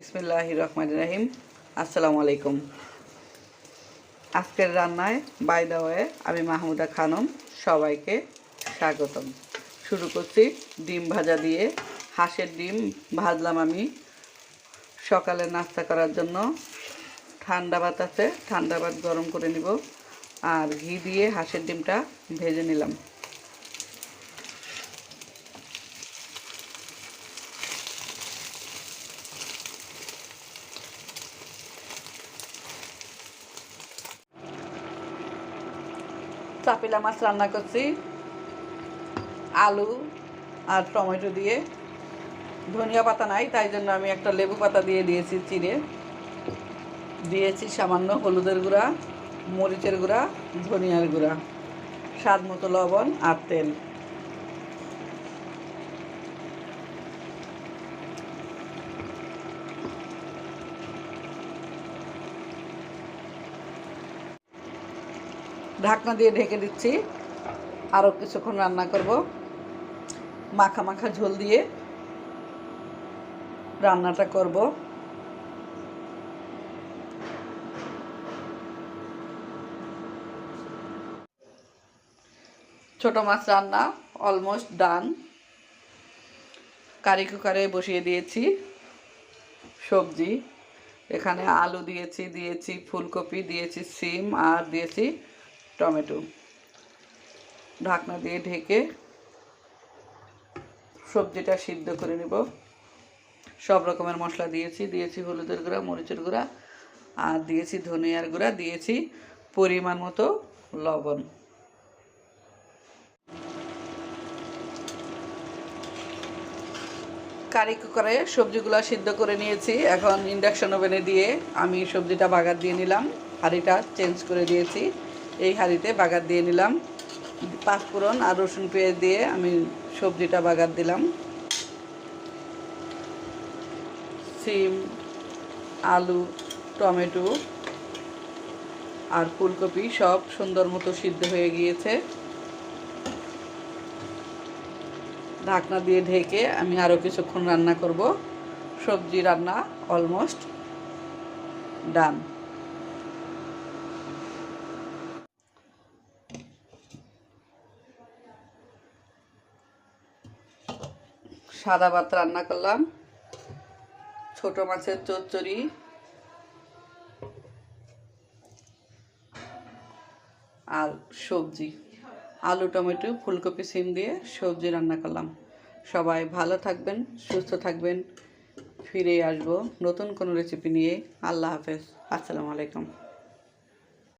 বিসমিল্লাহ রহমান রাহিম। আসসালামু আলাইকুম। আজকের রান্নায় বাই দাওয়ায় আমি মাহমুদা খানম, সবাইকে স্বাগতম। শুরু করছি ডিম ভাজা দিয়ে। হাঁসের ডিম ভাজলাম আমি। সকালে নাস্তা করার জন্য ঠান্ডা ভাত আছে, ঠান্ডা ভাত গরম করে নিব। আর ঘি দিয়ে হাঁসের ডিমটা ভেজে নিলাম। চাপিলা মাছ রান্না করছি। আলু আর টমেটো দিয়ে। ধনিয়া পাতা নাই, তাই জন্য আমি একটা লেবু পাতা দিয়ে দিয়েছি চিড়ে। দিয়েছি সামান্য হলুদের গুঁড়া, মরিচের গুঁড়া, ধনিয়ার গুঁড়া, স্বাদ মতো লবণ আর তেল। ঢাকনা দিয়ে ঢেকে দিচ্ছি। আরও কিছুক্ষণ রান্না করব। মাখা মাখা ঝোল দিয়ে রান্নাটা করব। ছোট মাছ রান্না অলমোস্ট ডান। কারি কুকারে বসিয়ে দিয়েছি সবজি। এখানে আলু দিয়েছি দিয়েছি ফুলকপি, দিয়েছি সিম আর দিয়েছি টমেটো ঢাকনা দিয়ে ঢেকে সবজিটা সিদ্ধ করে নেব। সব রকমের মশলা দিয়েছি। দিয়েছি হলুদের গুঁড়া, মরিচের গুঁড়া, আর দিয়েছি ধনিয়ার গুঁড়া, দিয়েছি পরিমাণ মতো লবণ। কারি কুকারে সবজিগুলো সিদ্ধ করে নিয়েছি। এখন ইন্ডাকশন ওভেনে দিয়ে আমি সবজিটা বাগার দিয়ে নিলাম। হাঁড়িটা চেঞ্জ করে দিয়েছি। এই হাঁড়িতে বাগার দিয়ে নিলাম। পাঁচফোড়ন আর রসুন পেঁয়াজ দিয়ে আমি সবজিটা বাগার দিলাম। সিম, আলু, টমেটো আর ফুলকপি সব সুন্দর মতো সিদ্ধ হয়ে গিয়েছে। ঢাকনা দিয়ে ঢেকে আমি আরও কিছুক্ষণ রান্না করব। সবজি রান্না অলমোস্ট ডান। সাদা ভাত রান্না করলাম। ছোট মাছের চচ্চড়ি। আর সবজি। আলু, টমেটো, ফুলকপি, সিম দিয়ে সবজি রান্না করলাম। সবাই ভালো থাকবেন, সুস্থ থাকবেন। ফিরে আসব নতুন কোনো রেসিপি নিয়ে। আল্লাহ হাফেজ। আসসালামু আলাইকুম।